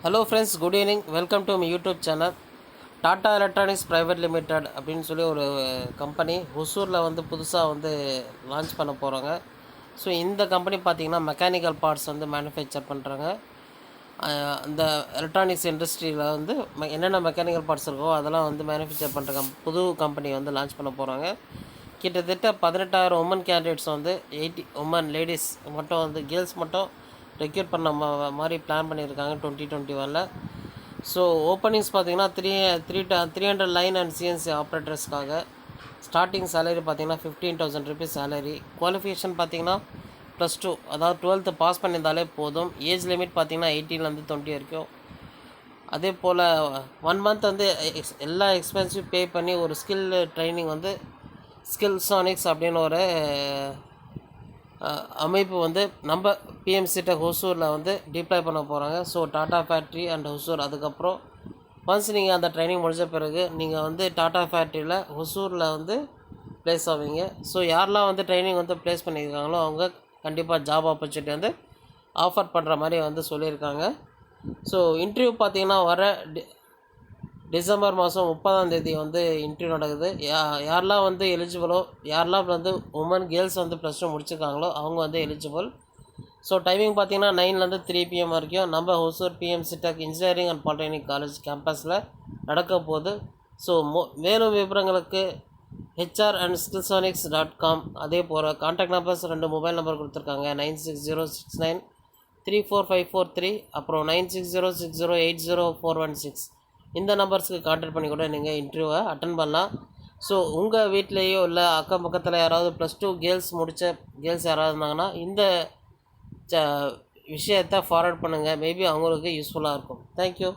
Hello friends good evening welcome to my YouTube channel Tata electronics private limited அப்படின்னு சொல்லி ஒரு uh, company ஒசூரில் வந்து புதுசாக வந்து லான்ச் பண்ண போகிறாங்க ஸோ இந்த கம்பெனி பார்த்திங்கன்னா மெக்கானிக்கல் பார்ட்ஸ் வந்து மேனுஃபேக்சர் பண்ணுறாங்க uh, அந்த எலக்ட்ரானிக்ஸ் இண்டஸ்ட்ரியில் வந்து என்னென்ன மெக்கானிக்கல் பார்ட்ஸ் இருக்கோ அதெல்லாம் வந்து மேனுஃபேக்சர் பண்ணுற கம் புது கம்பெனி வந்து லான்ச் பண்ண போகிறாங்க கிட்டத்தட்ட பதினெட்டாயிரம் உமன் கேண்டிடேட்ஸ் வந்து எயிட்டி உமன் லேடிஸ் மட்டும் வந்து கேர்ள்ஸ் மட்டும் ரெக்யூர் பண்ண மா- மாதிரி பிளான் பண்ணியிருக்காங்க டுவெண்ட்டி டுவெண்ட்டி ஒனில் ஸோ ஓப்பனிங்ஸ் பார்த்தீங்கன்னா three three three hundred line and CNC ஆப்ரேட்டர்ஸ்க்காக starting salary பார்த்தீங்கன்னா fifteen thousand rupees salary qualification பார்த்தீங்கன்னா ப்ளஸ் டூ அதாவது டுவெல்த்து பாஸ் பண்ணியிருந்தாலே போதும். ஏஜ் லிமிட் பார்த்தீங்கன்னா எயிட்டீன்லேருந்து டுவெண்ட்டி வரைக்கும். அதே போல் ஒன் மந்த் வந்து எக்ஸ் எல்லா எக்ஸ்பென்சிவ் பே பண்ணி ஒரு ஸ்கில் ட்ரைனிங் வந்து ஸ்கில் சானிக்ஸ் அப்படின்னு ஒரு அமைப்பு வந்து நம்ம பிஎம்சிட்ட ஹொசூரில் வந்து டிப்ளை பண்ண போகிறாங்க so Tata factory and Hosur அதுக்கப்புறம் ஒன்ஸ் நீங்கள் அந்த ட்ரைனிங் முடிஞ்ச பிறகு நீங்கள் வந்து டாட்டா ஃபேக்ட்ரியில் ஹொசூரில் வந்து ப்ளேஸ் ஆவீங்க. ஸோ யாரெல்லாம் வந்து ட்ரைனிங் வந்து ப்ளேஸ் பண்ணியிருக்காங்களோ அவங்க கண்டிப்பாக ஜாப் ஆப்பர்ச்சுனிட்டி வந்து ஆஃபர் பண்ணுற மாதிரி வந்து சொல்லியிருக்காங்க. ஸோ இன்டர்வியூ பார்த்தீங்கன்னா வர டி டிசம்பர் மாதம் முப்பதாம் தேதி வந்து இன்டர்வியூ நடக்குது. யா யாரெல்லாம் வந்து எலிஜிபிளோ யாரெல்லாம் வந்து உமன் கேர்ள்ஸ் வந்து ப்ளஸ் டூ முடிச்சிருக்காங்களோ அவங்க வந்து எலிஜிபிள் ஸோ டைமிங் பார்த்தீங்கன்னா நைன்லேருந்து த்ரீ பிஎம் வரைக்கும் நம்ம Hosur PM C Tech engineering and polytechnic college கேம்பஸில் நடக்க போகுது. ஸோ மோ மேலும் விவரங்களுக்கு HR and Skillsonics dot com அதே போல் கான்டாக்ட் நம்பர்ஸ் ரெண்டு மொபைல் நம்பர் கொடுத்துருக்காங்க. Nine six zero six nine three four five four three அப்புறம் nine six zero six zero eight zero four one six இந்த நம்பர்ஸுக்கு கான்டாக்ட் பண்ணி கூட நீங்கள் இன்டர்வியூவை அட்டன் பண்ணலாம். ஸோ உங்கள் வீட்லேயோ இல்லை அக்கம் பக்கத்தில் யாராவது ப்ளஸ் டூ கேர்ள்ஸ் முடித்த கேர்ள்ஸ் யாராவது இருந்தாங்கன்னா இந்த ச விஷயத்தை ஃபார்வர்ட் பண்ணுங்கள் மேபி அவங்களுக்கு யூஸ்ஃபுல்லாக இருக்கும். தேங்க்யூ